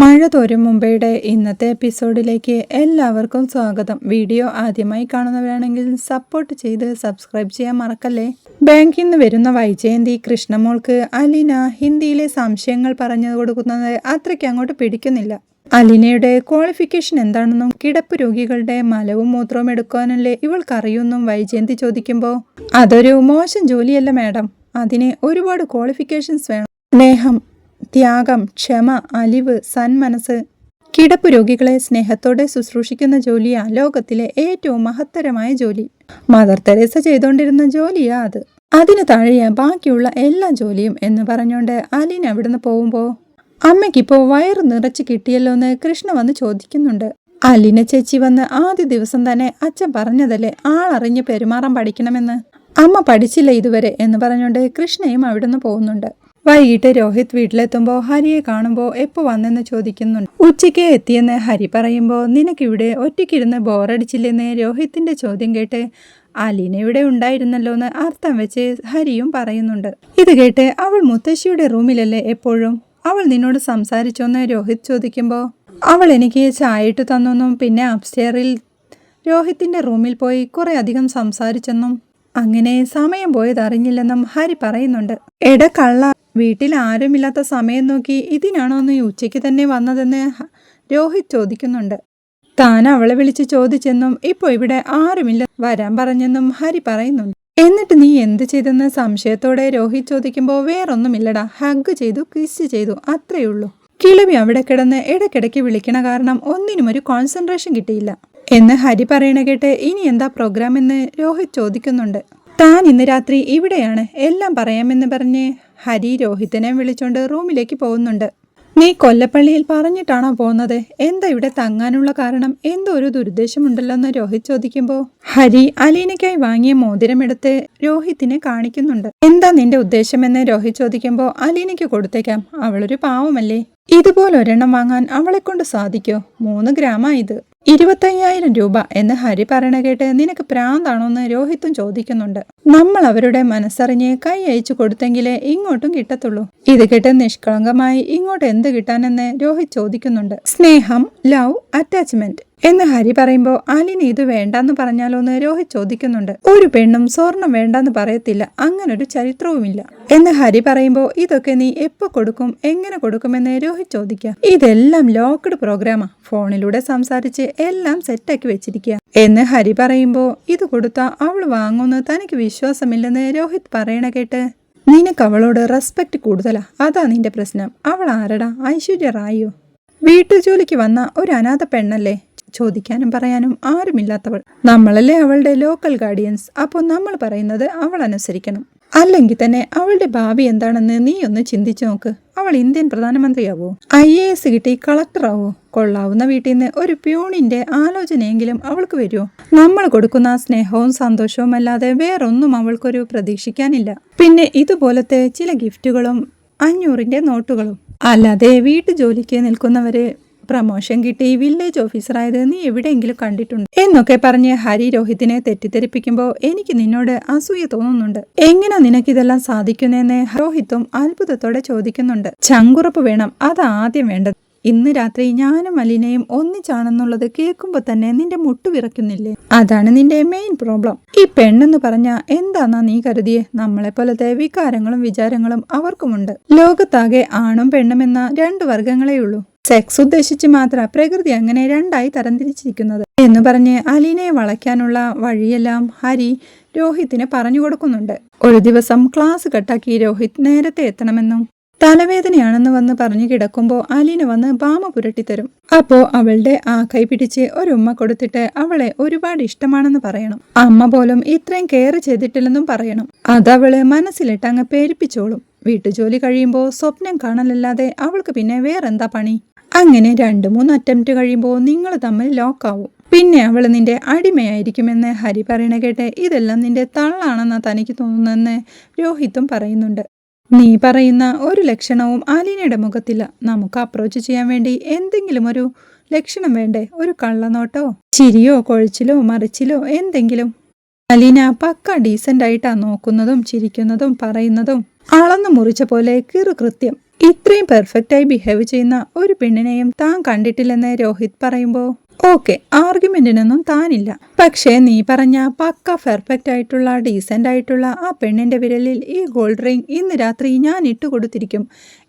മഴ തോരും മുംബൈയുടെ ഇന്നത്തെ എപ്പിസോഡിലേക്ക് എല്ലാവർക്കും സ്വാഗതം. വീഡിയോ ആദ്യമായി കാണുന്നവരാണെങ്കിൽ സപ്പോർട്ട് ചെയ്ത് സബ്സ്ക്രൈബ് ചെയ്യാൻ മറക്കല്ലേ? ബാങ്കിൽ നിന്ന് വരുന്ന വൈജയന്തി കൃഷ്ണമോൾക്ക് അലീന ഹിന്ദിയിലെ സംശയങ്ങൾ പറഞ്ഞു കൊടുക്കുന്നത് അത്രയ്ക്ക് അങ്ങോട്ട് പിടിക്കുന്നില്ല. അലിനയുടെ ക്വാളിഫിക്കേഷൻ എന്താണെന്നും കിടപ്പ് രോഗികളുടെ മലവും മൂത്രവും എടുക്കാനല്ലേ ഇവൾക്കറിയുമെന്നും വൈജയന്തി ചോദിക്കുമ്പോൾ അതൊരു മോശം ജോലിയല്ല മാഡം. അതിന് ഒരുപാട് ക്വാളിഫിക്കേഷൻസ് വേണം. സ്നേഹം ത്യാഗം ക്ഷമ അലിവ് സന്മനസ് കിടപ്പ് രോഗികളെ സ്നേഹത്തോടെ ശുശ്രൂഷിക്കുന്ന ജോലിയാ ലോകത്തിലെ ഏറ്റവും മഹത്തരമായ ജോലി. മദർ തെരേസ ചെയ്തുകൊണ്ടിരുന്ന ജോലിയാ അത്. അതിനു താഴെയാ ബാക്കിയുള്ള എല്ലാ ജോലിയും എന്ന് പറഞ്ഞുകൊണ്ട് അലീന അവിടുന്ന് പോകുമ്പോൾ അമ്മയ്ക്കിപ്പോ വയറ് നിറച്ച് കിട്ടിയല്ലോ എന്ന് കൃഷ്ണ വന്ന് ചോദിക്കുന്നുണ്ട്. അലീന ചേച്ചി വന്ന് ആദ്യ ദിവസം തന്നെ അച്ഛൻ പറഞ്ഞതല്ലേ ആളറിഞ്ഞ് പെരുമാറാൻ പഠിക്കണമെന്ന്? അമ്മ പഠിച്ചില്ല ഇതുവരെ എന്ന് പറഞ്ഞുകൊണ്ട് കൃഷ്ണയും അവിടുന്ന് പോകുന്നുണ്ട്. വൈകിട്ട് രോഹിത് വീട്ടിലെത്തുമ്പോൾ ഹരിയെ കാണുമ്പോൾ എപ്പോൾ വന്നെന്ന് ചോദിക്കുന്നുണ്ട്. ഉച്ചയ്ക്ക് എത്തിയെന്ന് ഹരി പറയുമ്പോൾ നിനക്കിവിടെ ഒറ്റയ്ക്കിരുന്ന് ബോറടിച്ചില്ലെന്ന് രോഹിത്തിന്റെ ചോദ്യം കേട്ട് അലീന ഇവിടെ ഉണ്ടായിരുന്നല്ലോ എന്ന് അർത്ഥം വെച്ച് ഹരിയും പറയുന്നുണ്ട്. ഇത് കേട്ട് അവൾ മുത്തശ്ശിയുടെ റൂമിലല്ലേ എപ്പോഴും? അവൾ നിന്നോട് സംസാരിച്ചോന്ന് രോഹിത് ചോദിക്കുമ്പോൾ അവൾ എനിക്ക് ചായ ഇട്ട് തന്നെന്നും പിന്നെ അപ്സ്റ്റെയറിൽ രോഹിത്തിന്റെ റൂമിൽ പോയി കുറേ അധികം സംസാരിച്ചെന്നും അങ്ങനെ സമയം പോയതറിഞ്ഞില്ലെന്നും ഹരി പറയുന്നുണ്ട്. എട കള്ള വീട്ടിൽ ആരുമില്ലാത്ത സമയം നോക്കി ഇതിനാണോ നീ ഉച്ചയ്ക്ക് തന്നെ വന്നതെന്ന് രോഹിത് ചോദിക്കുന്നുണ്ട്. താൻ അവളെ വിളിച്ച് ചോദിച്ചെന്നും ഇപ്പോൾ ഇവിടെ ആരുമില്ല വരാൻ പറഞ്ഞെന്നും ഹരി പറയുന്നുണ്ട്. എന്നിട്ട് നീ എന്ത് ചെയ്തെന്ന് സംശയത്തോടെ രോഹിത് ചോദിക്കുമ്പോൾ വേറൊന്നുമില്ലടാ. ഹഗ് ചെയ്തു കിസ് ചെയ്തു അത്രയേ ഉള്ളൂ. കിളവി അവിടെ കിടന്ന് ഇടയ്ക്കിടയ്ക്ക് വിളിക്കണ കാരണം ഒന്നിനും ഒരു കോൺസെൻട്രേഷൻ കിട്ടിയില്ല. എന്ന് ഹരി പറയണ കേട്ട് ഇനി എന്താ പ്രോഗ്രാം എന്ന് രോഹിത് ചോദിക്കുന്നുണ്ട്. താൻ ഇന്ന് രാത്രി ഇവിടെയാണ്. എല്ലാം പറയാമെന്ന് പറഞ്ഞ് ഹരി രോഹിതനെ വിളിച്ചോണ്ട് റൂമിലേക്ക് പോകുന്നുണ്ട്. നീ കൊല്ലപ്പള്ളിയിൽ പറഞ്ഞിട്ടാണോ പോകുന്നത് എന്താ ഇവിടെ തങ്ങാനുള്ള കാരണം? എന്തോ ഒരു ദുരുദ്ദേശമുണ്ടല്ലോ എന്ന് രോഹിത് ചോദിക്കുമ്പോൾ ഹരി അലീനയ്ക്കായി വാങ്ങിയ മോതിരമെടുത്ത് രോഹിത്തിനെ കാണിക്കുന്നുണ്ട്. എന്താ നിന്റെ ഉദ്ദേശമെന്ന് രോഹിത് ചോദിക്കുമ്പോൾ അലീനയ്ക്ക് കൊടുത്തേക്കാം. അവളൊരു പാവമല്ലേ? ഇതുപോലൊരെണ്ണം വാങ്ങാൻ അവളെ കൊണ്ട് സാധിക്കോ? മൂന്ന് ഗ്രാമാ ഇത്. ഇരുപത്തയ്യായിരം രൂപ എന്ന് ഹരി പറയണ കേട്ട് നിനക്ക് പ്രാന്താണോന്ന് രോഹിത്തും ചോദിക്കുന്നുണ്ട്. നമ്മൾ അവരുടെ മനസ്സറിഞ്ഞ് കൈ അയച്ചു കൊടുത്തെങ്കിലേ ഇങ്ങോട്ടും കിട്ടത്തുള്ളൂ. ഇത് കേട്ട് നിഷ്കളങ്കമായി ഇങ്ങോട്ട് എന്ത് കിട്ടാനെന്ന് രോഹിത് ചോദിക്കുന്നുണ്ട്. സ്നേഹം ലവ് അറ്റാച്ച്മെന്റ് എന്ന് ഹരി പറയുമ്പോൾ അലിന് ഇത് വേണ്ടാന്ന് പറഞ്ഞാലോ എന്ന് രോഹിത് ചോദിക്കുന്നുണ്ട്. ഒരു പെണ്ണും സ്വർണം വേണ്ടാന്ന് പറയത്തില്ല. അങ്ങനൊരു ചരിത്രവുമില്ല. എന്ന് ഹരി പറയുമ്പോൾ ഇതൊക്കെ നീ എപ്പോ കൊടുക്കും? എങ്ങനെ കൊടുക്കുമെന്ന് രോഹിത് ചോദിക്കാം. ഇതെല്ലാം ലോക്ക്ഡ് പ്രോഗ്രാമാ. ഫോണിലൂടെ സംസാരിച്ച് എല്ലാം സെറ്റാക്കി വെച്ചിരിക്കുക എന്ന് ഹരി പറയുമ്പോൾ ഇത് കൊടുത്ത അവൾ വാങ്ങുമെന്ന് തനിക്ക് വിശ്വാസമില്ലെന്ന് രോഹിത് പറയണ കേട്ട് നിനക്ക് അവളോട് റെസ്പെക്ട് കൂടുതലാ. അതാ നിന്റെ പ്രശ്നം. അവൾ ആരടാ? ഐശ്വര്യ റായോ വീട്ടുജോലിക്ക് വന്ന ഒരു അനാഥ പെണ്ണല്ലേ? ചോദിക്കാനും പറയാനും ആരുമില്ലാത്തവൾ. നമ്മളല്ലേ അവളുടെ ലോക്കൽ ഗാർഡിയൻസ് അപ്പോൾ നമ്മൾ പറയുന്നത് അവൾ അനുസരിക്കണം. അല്ലെങ്കിൽ തന്നെ അവളുടെ ഭാവി എന്താണെന്ന് നീ ഒന്ന് ചിന്തിച്ചു നോക്ക്. അവൾ ഇന്ത്യൻ പ്രധാനമന്ത്രിയാവോ? ഐ എ എസ് കിട്ടി കളക്ടറാവോ? കൊള്ളാവുന്ന വീട്ടിൽ നിന്ന് ഒരു പ്യൂണിന്റെ ആലോചനയെങ്കിലും അവൾക്ക് വരുമോ നമ്മൾ കൊടുക്കുന്ന സ്നേഹവും സന്തോഷവും അല്ലാതെ വേറൊന്നും അവൾക്കൊരു പ്രതീക്ഷിക്കാനില്ല. പിന്നെ ഇതുപോലത്തെ ചില ഗിഫ്റ്റുകളും അഞ്ഞൂറിന്റെ നോട്ടുകളും അല്ലാതെ വീട്ടു ജോലിക്ക് നിൽക്കുന്നവരെ പ്രമോഷൻ കിട്ടി വില്ലേജ് ഓഫീസറായത് നീ എവിടെയെങ്കിലും കണ്ടിട്ടുണ്ട്? എന്നൊക്കെ പറഞ്ഞ് ഹരി രോഹിത്തിനെ തെറ്റിദ്ധരിപ്പിക്കുമ്പോൾ എനിക്ക് നിന്നോട് അസൂയ തോന്നുന്നുണ്ട്. എങ്ങനെ നിനക്കിതെല്ലാം സാധിക്കുന്നെന്ന് രോഹിത്തും അത്ഭുതത്തോടെ ചോദിക്കുന്നുണ്ട്. ചങ്കുറപ്പ് വേണം അത് ആദ്യം വേണ്ടത്. ഇന്ന് രാത്രി ഞാനും മലിനയും ഒന്നിച്ചാണെന്നുള്ളത് കേൾക്കുമ്പോൾ തന്നെ നിന്റെ മുട്ടു വിറയ്ക്കുന്നില്ലേ? അതാണ് നിന്റെ മെയിൻ പ്രോബ്ലം ഈ പെണ്ണെന്ന് പറഞ്ഞ എന്താന്നാ നീ കരുതിയേ? നമ്മളെ പോലത്തെ വികാരങ്ങളും വിചാരങ്ങളും അവർക്കുമുണ്ട്. ലോകത്താകെ ആണും പെണ്ണും എന്ന രണ്ട് വർഗങ്ങളേ ഉള്ളൂ. സെക്സ് ഉദ്ദേശിച്ച് മാത്ര പ്രകൃതി അങ്ങനെ രണ്ടായി തരംതിരിച്ചിരിക്കുന്നത്. എന്ന് പറഞ്ഞ് അലീനയെ വളയ്ക്കാനുള്ള വഴിയെല്ലാം ഹരി രോഹിത്തിന് പറഞ്ഞു കൊടുക്കുന്നുണ്ട്. ഒരു ദിവസം ക്ലാസ് കട്ടാക്കി രോഹിത് നേരത്തെ എത്തണമെന്നും തലവേദനയാണെന്ന് വന്ന് പറഞ്ഞു കിടക്കുമ്പോൾ അലീന വന്ന് ബാമ പുരട്ടിത്തരും. അപ്പോ അവളുടെ ആ കൈ പിടിച്ച് ഒരു ഉമ്മ കൊടുത്തിട്ട് അവളെ ഒരുപാട് ഇഷ്ടമാണെന്ന് പറയണം. അമ്മ പോലും ഇത്രയും കെയർ ചെയ്തിട്ടില്ലെന്നും പറയണം. അതവൾ മനസ്സിലിട്ട് അങ്ങ് പേരിപ്പിച്ചോളും വീട്ടുജോലി കഴിയുമ്പോൾ സ്വപ്നം കാണലല്ലാതെ അവൾക്ക് പിന്നെ വേറെന്താ പണി? അങ്ങനെ രണ്ട് മൂന്ന് അറ്റംപ്റ്റ് കഴിയുമ്പോൾ നിങ്ങൾ തമ്മിൽ ലോക്കാവും പിന്നെ അവൾ നിന്റെ അടിമയായിരിക്കുമെന്ന് ഹരി പറയണ കേട്ട് ഇതെല്ലാം നിന്റെ തള്ളാണെന്നാ തനിക്ക് തോന്നുന്നതെന്ന് രോഹിത്തും പറയുന്നുണ്ട്. നീ പറയുന്ന ഒരു ലക്ഷണവും ആലീനയുടെ മുഖത്തില്ല. നമുക്ക് അപ്രോച്ച് ചെയ്യാൻ വേണ്ടി എന്തെങ്കിലും ഒരു ലക്ഷണം വേണ്ടേ? ഒരു കള്ളനോട്ടോ? ചിരിയോ കൊഴിച്ചിലോ മറിച്ചിലോ എന്തെങ്കിലും? അലീന പക്ക ഡീസന്റ് ആയിട്ടാ നോക്കുന്നതും ചിരിക്കുന്നതും പറയുന്നതും അളന്നു മുറിച്ച പോലെ. കിറു കൃത്യം. ഇത്രയും പെർഫെക്റ്റായി ബിഹേവ് ചെയ്യുന്ന ഒരു പെണ്ണിനെയും താൻ കണ്ടിട്ടില്ലെന്ന് രോഹിത് പറയുമ്പോൾ ഓക്കെ ആർഗ്യുമെന്റിനൊന്നും താനില്ല. പക്ഷേ നീ പറഞ്ഞ പക്ക പെർഫെക്റ്റ് ആയിട്ടുള്ള ഡീസെന്റ് ആയിട്ടുള്ള ആ പെണ്ണിന്റെ വിരലിൽ ഈ ഗോൾഡ് റിംഗ് ഇന്ന് രാത്രി ഞാൻ ഇട്ടുകൊടുത്തിരിക്കും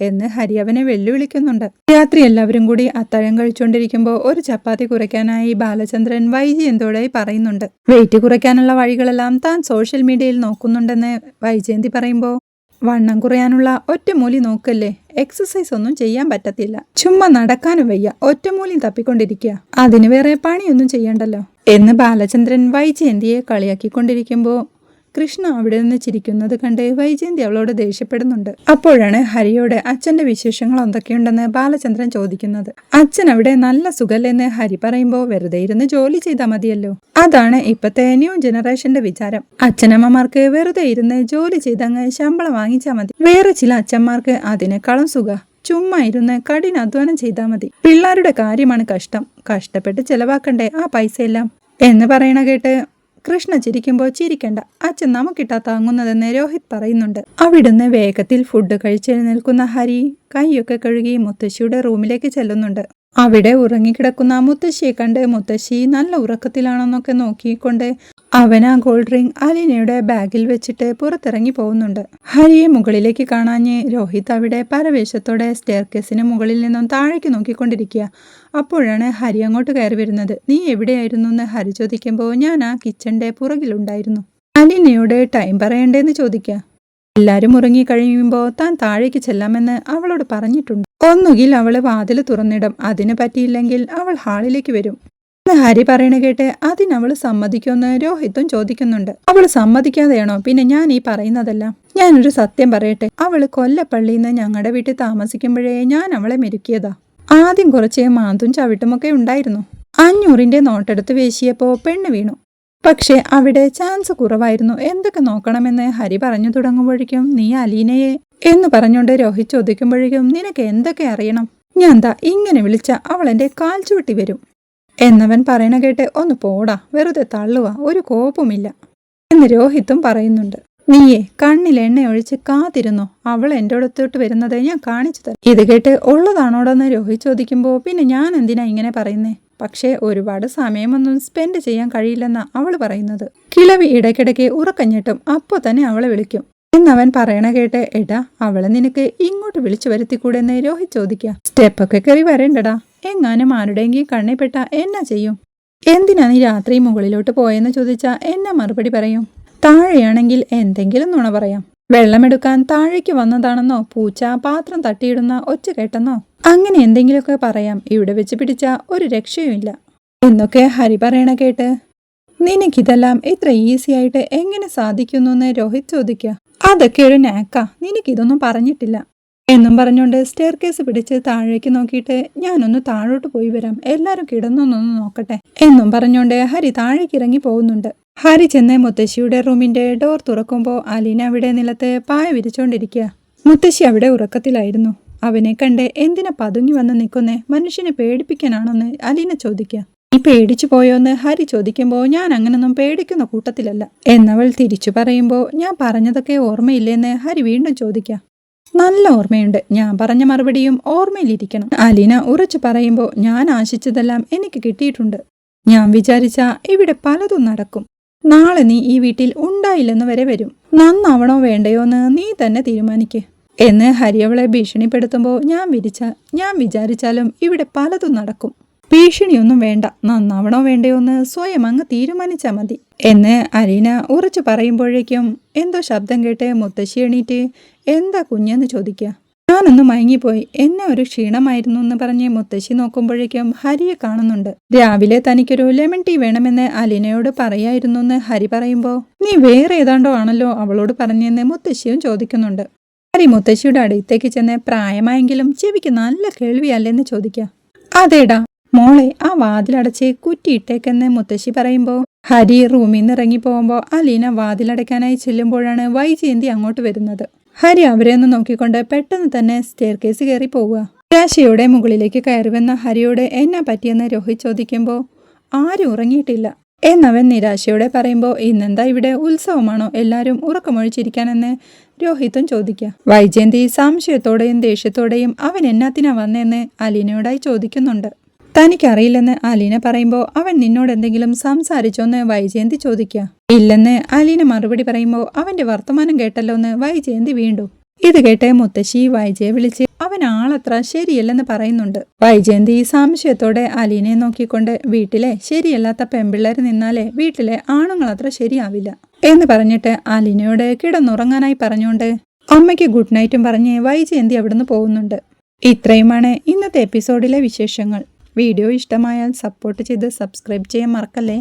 എന്ന് ഹരി അവനെ വെല്ലുവിളിക്കുന്നുണ്ട്. രാത്രി എല്ലാവരും കൂടി അത്താഴം കഴിച്ചുകൊണ്ടിരിക്കുമ്പോൾ ഒരു ചപ്പാത്തി കുറയ്ക്കാനായി ബാലചന്ദ്രൻ വൈജയന്തോടെ പറയുന്നുണ്ട്. വെയിറ്റ് കുറയ്ക്കാനുള്ള വഴികളെല്ലാം താൻ സോഷ്യൽ മീഡിയയിൽ നോക്കുന്നുണ്ടെന്ന് വൈജയന്തി പറയുമ്പോൾ വണ്ണം കുറയാനുള്ള ഒറ്റമൂലി നോക്കല്ലേ? എക്സസൈസ് ഒന്നും ചെയ്യാൻ പറ്റത്തില്ല. ചുമ്മാ നടക്കാനും വയ്യ. ഒറ്റമൂലി തപ്പിക്കൊണ്ടിരിക്കുക അതിന് വേറെ പണിയൊന്നും ചെയ്യണ്ടല്ലോ? എന്ന് ബാലചന്ദ്രൻ വൈജയന്തിയെ കളിയാക്കിക്കൊണ്ടിരിക്കുമ്പോൾ കൃഷ്ണ അവിടെ നിന്ന് ചിരിക്കുന്നത് കണ്ട് വൈജയന്തി അവളോട് ദേഷ്യപ്പെടുന്നുണ്ട്. അപ്പോഴാണ് ഹരിയോട് അച്ഛന്റെ വിശേഷങ്ങൾ എന്തൊക്കെയുണ്ടെന്ന് ബാലചന്ദ്രൻ ചോദിക്കുന്നത്. അച്ഛൻ അവിടെ നല്ല സുഖല്ലെന്ന് ഹരി പറയുമ്പോൾ വെറുതെ ഇരുന്ന് ജോലി ചെയ്താൽ മതിയല്ലോ. അതാണ് ഇപ്പത്തെ ന്യൂ ജനറേഷന്റെ വിചാരം. അച്ഛനമ്മമാർക്ക് വെറുതെ ഇരുന്ന് ജോലി ചെയ്തങ്ങ് ശമ്പളം വാങ്ങിച്ചാൽ മതി. വേറെ ചില അച്ഛന്മാർക്ക് അതിനേക്കാളും സുഖ. ചുമ്മാ ഇരുന്ന് കഠിനാധ്വാനം ചെയ്താൽ മതി. പിള്ളേരുടെ കാര്യമാണ് കഷ്ടം. കഷ്ടപ്പെട്ട് ചെലവാക്കണ്ടേ ആ പൈസയെല്ലാം? എന്ന് പറയണ കേട്ട് കൃഷ്ണ ചിരിക്കുമ്പോൾ ചിരിക്കണ്ട. അച്ഛൻ നമുക്കിട്ടാ താങ്ങുന്നതെന്ന് രോഹിത് പറയുന്നുണ്ട്. അവിടുന്ന് വേഗത്തിൽ ഫുഡ് കഴിച്ചെഴുന്നേൽക്കുന്ന ഹരി കൈയൊക്കെ കഴുകി മുത്തശ്ശിയുടെ റൂമിലേക്ക് ചെല്ലുന്നുണ്ട്. അവിടെ ഉറങ്ങിക്കിടക്കുന്ന മുത്തശ്ശിയെ കണ്ട് മുത്തശ്ശി നല്ല ഉറക്കത്തിലാണെന്നൊക്കെ നോക്കിക്കൊണ്ട് അവൻ ആ ഗോൾഡ് റിംഗ് അലീനയുടെ ബാഗിൽ വെച്ചിട്ട് പുറത്തിറങ്ങി പോകുന്നുണ്ട്. ഹരിയെ മുകളിലേക്ക് കാണാഞ്ഞ് രോഹിത് അവിടെ പരവേശത്തോടെ സ്റ്റെയർകേസിന് മുകളിൽ നിന്നും താഴേക്ക് നോക്കിക്കൊണ്ടിരിക്കുക. അപ്പോഴാണ് ഹരി അങ്ങോട്ട് കയറി വരുന്നത്. നീ എവിടെയായിരുന്നു എന്ന് ഹരി ചോദിക്കുമ്പോൾ ഞാൻ ആ കിച്ചന്റെ പുറകിലുണ്ടായിരുന്നു. അലിനയോട് ടൈം പറയണ്ടേന്ന് ചോദിക്കുക എല്ലാരും ഉറങ്ങി കഴിയുമ്പോൾ താൻ താഴേക്ക് ചെല്ലാമെന്ന് അവളോട് പറഞ്ഞിട്ടുണ്ട്. ഒന്നുകിൽ അവൾ വാതിൽ തുറന്നിടും. അതിന് പറ്റിയില്ലെങ്കിൽ അവൾ ഹാളിലേക്ക് വരും. ഹരി പറയണ കേട്ട് അതിനവൾ സമ്മതിക്കുമെന്ന് രോഹിത്തും ചോദിക്കുന്നുണ്ട്. അവൾ സമ്മതിക്കാതെയാണോ? പിന്നെ ഞാൻ ഈ പറയുന്നതല്ല. ഞാനൊരു സത്യം പറയട്ടെ. അവൾ കൊല്ലപ്പള്ളിയിൽ നിന്ന് ഞങ്ങളുടെ വീട്ടിൽ താമസിക്കുമ്പോഴേ ഞാൻ അവളെ മെരുക്കിയതാ. ആദ്യം കുറച്ച് മാന്തും ചവിട്ടുമൊക്കെ ഉണ്ടായിരുന്നു. അഞ്ഞൂറിന്റെ നോട്ടെടുത്ത് വീശിയപ്പോ പെണ്ണ് വീണു. പക്ഷെ അവിടെ ചാൻസ് കുറവായിരുന്നു. എന്തൊക്കെ നോക്കണമെന്ന് ഹരി പറഞ്ഞു തുടങ്ങുമ്പോഴേക്കും നീ അലീനയെ എന്ന് പറഞ്ഞുകൊണ്ട് രോഹിത് ചോദിക്കുമ്പോഴേക്കും നിനക്ക് എന്തൊക്കെ അറിയണം? ഞാൻ ദാ ഇങ്ങനെ വിളിച്ച അവൾ എന്റെ കാൽ ചൂട്ടി വരും. എന്നവൻ പറയണ കേട്ട് ഒന്ന് പോടാ വെറുതെ തള്ളുക ഒരു കോപ്പുമില്ല. എന്ന് രോഹിത്തും പറയുന്നുണ്ട്. നീയെ കണ്ണിൽ എണ്ണ ഒഴിച്ച് കാത്തിരുന്നോ? അവൾ എന്റെ അടുത്തോട്ട് വരുന്നത് ഞാൻ കാണിച്ചു തരാം. ഇത് കേട്ട് ഉള്ളതാണോടെന്ന് രോഹിത് ചോദിക്കുമ്പോൾ പിന്നെ ഞാൻ എന്തിനാ ഇങ്ങനെ പറയുന്നേ? പക്ഷേ ഒരുപാട് സമയമൊന്നും സ്പെൻഡ് ചെയ്യാൻ കഴിയില്ലെന്ന അവൾ പറയുന്നത്. കിളവി ഇടയ്ക്കിടയ്ക്ക് ഉറക്കഞ്ഞിട്ടും അപ്പോൾ തന്നെ അവളെ വിളിക്കും. എന്നവൻ പറയണ കേട്ട് എടാ അവളെ നിനക്ക് ഇങ്ങോട്ട് വിളിച്ചു വരുത്തിക്കൂടെന്ന് രോഹിത് ചോദിക്കുക സ്റ്റെപ്പൊക്കെ കയറി വരേണ്ടടാ. എങ്ങാനും ആരുടെയെങ്കിലും കണ്ണിൽപ്പെട്ട എന്നാ ചെയ്യും? എന്തിനാ നീ രാത്രി മുകളിലോട്ട് പോയെന്ന് ചോദിച്ചാ എന്നാ മറുപടി പറയും? താഴെയാണെങ്കിൽ എന്തെങ്കിലും നുണ പറയാം. വെള്ളമെടുക്കാൻ താഴേക്ക് വന്നതാണെന്നോ പൂച്ച പാത്രം തട്ടിയിടുന്ന ഒച്ച കേട്ടെന്നോ അങ്ങനെ എന്തെങ്കിലുമൊക്കെ പറയാം. ഇവിടെ വെച്ച് പിടിച്ച ഒരു രക്ഷയുമില്ല എന്നൊക്കെ ഹരി പറയണ കേട്ട് നിനക്കിതെല്ലാം ഇത്ര ഈസി ആയിട്ട് എങ്ങനെ സാധിക്കുന്നു എന്ന് രോഹിത് ചോദിക്കുക അതൊക്കെ ഒരു നാക്ക നിനക്കിതൊന്നും പറഞ്ഞിട്ടില്ല. എന്നും പറഞ്ഞുകൊണ്ട് സ്റ്റെയർ കേസ് പിടിച്ച് താഴേക്ക് നോക്കിയിട്ട് ഞാനൊന്ന് താഴോട്ട് പോയി വരാം. എല്ലാവരും കിടന്നൊന്നൊന്ന് നോക്കട്ടെ. എന്നും പറഞ്ഞുകൊണ്ട് ഹരി താഴേക്ക് ഇറങ്ങി പോകുന്നുണ്ട്. ഹരി ചെന്ന് മുത്തശ്ശിയുടെ റൂമിന്റെ ഡോർ തുറക്കുമ്പോൾ അലീന അവിടെ നിലത്ത് പായ വിരിച്ചോണ്ടിരിക്കുക. മുത്തശ്ശി അവിടെ ഉറക്കത്തിലായിരുന്നു. അവനെ കണ്ട് എന്തിനാ പതുങ്ങി വന്ന് നിൽക്കുന്നേ? മനുഷ്യനെ പേടിപ്പിക്കാനാണെന്ന് അലീന ചോദിക്കുക. ഈ പേടിച്ചു പോയോന്ന്? ഹരി ചോദിക്കുമ്പോൾ ഞാൻ അങ്ങനൊന്നും പേടിക്കുന്ന കൂട്ടത്തിലല്ല. എന്നവൾ തിരിച്ചു പറയുമ്പോൾ ഞാൻ പറഞ്ഞതൊക്കെ ഓർമ്മയില്ലെന്ന്? ഹരി വീണ്ടും ചോദിക്കുക. നല്ല ഓർമ്മയുണ്ട്. ഞാൻ പറഞ്ഞ മറുപടിയും ഓർമ്മയിലിരിക്കണം. അലീന ഉറച്ചു പറയുമ്പോൾ ഞാൻ ആശിച്ചതെല്ലാം എനിക്ക് കിട്ടിയിട്ടുണ്ട്. ഞാൻ വിചാരിച്ച ഇവിടെ പലതും നടക്കും. നാളെ നീ ഈ വീട്ടിൽ ഉണ്ടായില്ലെന്ന് വരെ വരും. നന്നാവണോ വേണ്ടയോ എന്ന് നീ തന്നെ തീരുമാനിക്ക്. എന്ന് ഹരിയവളെ ഭീഷണിപ്പെടുത്തുമ്പോൾ ഞാൻ വിരിച്ച ഞാൻ വിചാരിച്ചാലും ഇവിടെ പലതും നടക്കും. ഭീഷണിയൊന്നും വേണ്ട നന്നാവണോ വേണ്ടയോ എന്ന് സ്വയം അങ്ങ് തീരുമാനിച്ചാൽ മതി. എന്ന് അരീന ഉറച്ചു പറയുമ്പോഴേക്കും എന്തോ ശബ്ദം കേട്ട് മുത്തശ്ശി എണീറ്റ് എന്താ കുഞ്ഞെന്ന് ചോദിക്കുക ഞാനൊന്ന് മയങ്ങിപ്പോയി. എന്നെ ഒരു ക്ഷീണമായിരുന്നു എന്ന് പറഞ്ഞ് മുത്തശ്ശി നോക്കുമ്പോഴേക്കും ഹരിയെ കാണുന്നുണ്ട്. രാവിലെ തനിക്കൊരു ലെമൺ ടീ വേണമെന്ന് അലിനയോട് പറയായിരുന്നു എന്ന് ഹരി പറയുമ്പോൾ നീ വേറെ ഏതാണ്ടോ ആണല്ലോ അവളോട് പറഞ്ഞെന്ന് മുത്തശ്ശിയും ചോദിക്കുന്നുണ്ട്. ഹരി മുത്തശ്ശിയുടെ അടുത്തേക്ക് ചെന്ന് പ്രായമായെങ്കിലും ചെവിക്ക് നല്ല കേൾവിയല്ലെന്ന് ചോദിക്കുക അതേടാ മോളെ ആ വാതിലടച്ച് കുറ്റിയിട്ടേക്കെന്ന് മുത്തശ്ശി പറയുമ്പോൾ ഹരി റൂമിൽ നിന്ന് ഇറങ്ങി പോകുമ്പോൾ അലീന വാതിലടയ്ക്കാനായി ചെല്ലുമ്പോഴാണ് വൈജയന്തി അങ്ങോട്ട് വരുന്നത്. ഹരി അവരെ ഒന്ന് നോക്കിക്കൊണ്ട് പെട്ടെന്ന് തന്നെ സ്റ്റെയർ കേസ് കയറി പോവുക. നിരാശയുടെ മുകളിലേക്ക് കയറി വന്ന ഹരിയോട് എന്നാ പറ്റിയെന്ന് രോഹിത് ചോദിക്കുമ്പോൾ ആരും ഉറങ്ങിയിട്ടില്ല. എന്നവൻ നിരാശയോടെ പറയുമ്പോൾ ഇന്നെന്താ ഇവിടെ ഉത്സവമാണോ? എല്ലാവരും ഉറക്കമൊഴിച്ചിരിക്കാനെന്ന് രോഹിത്തും ചോദിക്കുക വൈജയന്തി സംശയത്തോടെയും ദേഷ്യത്തോടെയും അവൻ എന്നാത്തിനാ വന്നെന്ന് അലീനയോടായി ചോദിക്കുന്നുണ്ട്. തനിക്കറിയില്ലെന്ന് അലീന പറയുമ്പോൾ അവൻ നിന്നോട് എന്തെങ്കിലും സംസാരിച്ചോന്ന് വൈജയന്തി ചോദിക്കുക. ഇല്ലെന്ന് അലീന മറുപടി പറയുമ്പോൾ അവന്റെ വർത്തമാനം കേട്ടല്ലോ എന്ന് വൈജയന്തി വീണ്ടും. ഇത് കേട്ട് മുത്തശ്ശി വൈജയെ വിളിച്ച് അവൻ ആളത്ര ശരിയല്ലെന്ന് പറയുന്നുണ്ട്. വൈജയന്തി സംശയത്തോടെ അലീനയെ നോക്കിക്കൊണ്ട് വീട്ടിലെ ശരിയല്ലാത്ത പെമ്പിള്ളേർ നിന്നാലേ വീട്ടിലെ ആണുങ്ങളത്ര ശരിയാവില്ല എന്ന് പറഞ്ഞിട്ട് അലീനയോട് കിടന്നുറങ്ങാനായി പറഞ്ഞുകൊണ്ട് അമ്മയ്ക്ക് ഗുഡ് നൈറ്റും പറഞ്ഞ് വൈജയന്തി അവിടുന്ന് പോകുന്നുണ്ട്. ഇത്രയുമാണ് ഇന്നത്തെ എപ്പിസോഡിലെ വിശേഷങ്ങൾ. വീഡിയോ ഇഷ്ടമായാൽ സപ്പോർട്ട് ചെയ്ത് സബ്സ്ക്രൈബ് ചെയ്യാൻ മറക്കല്ലേ?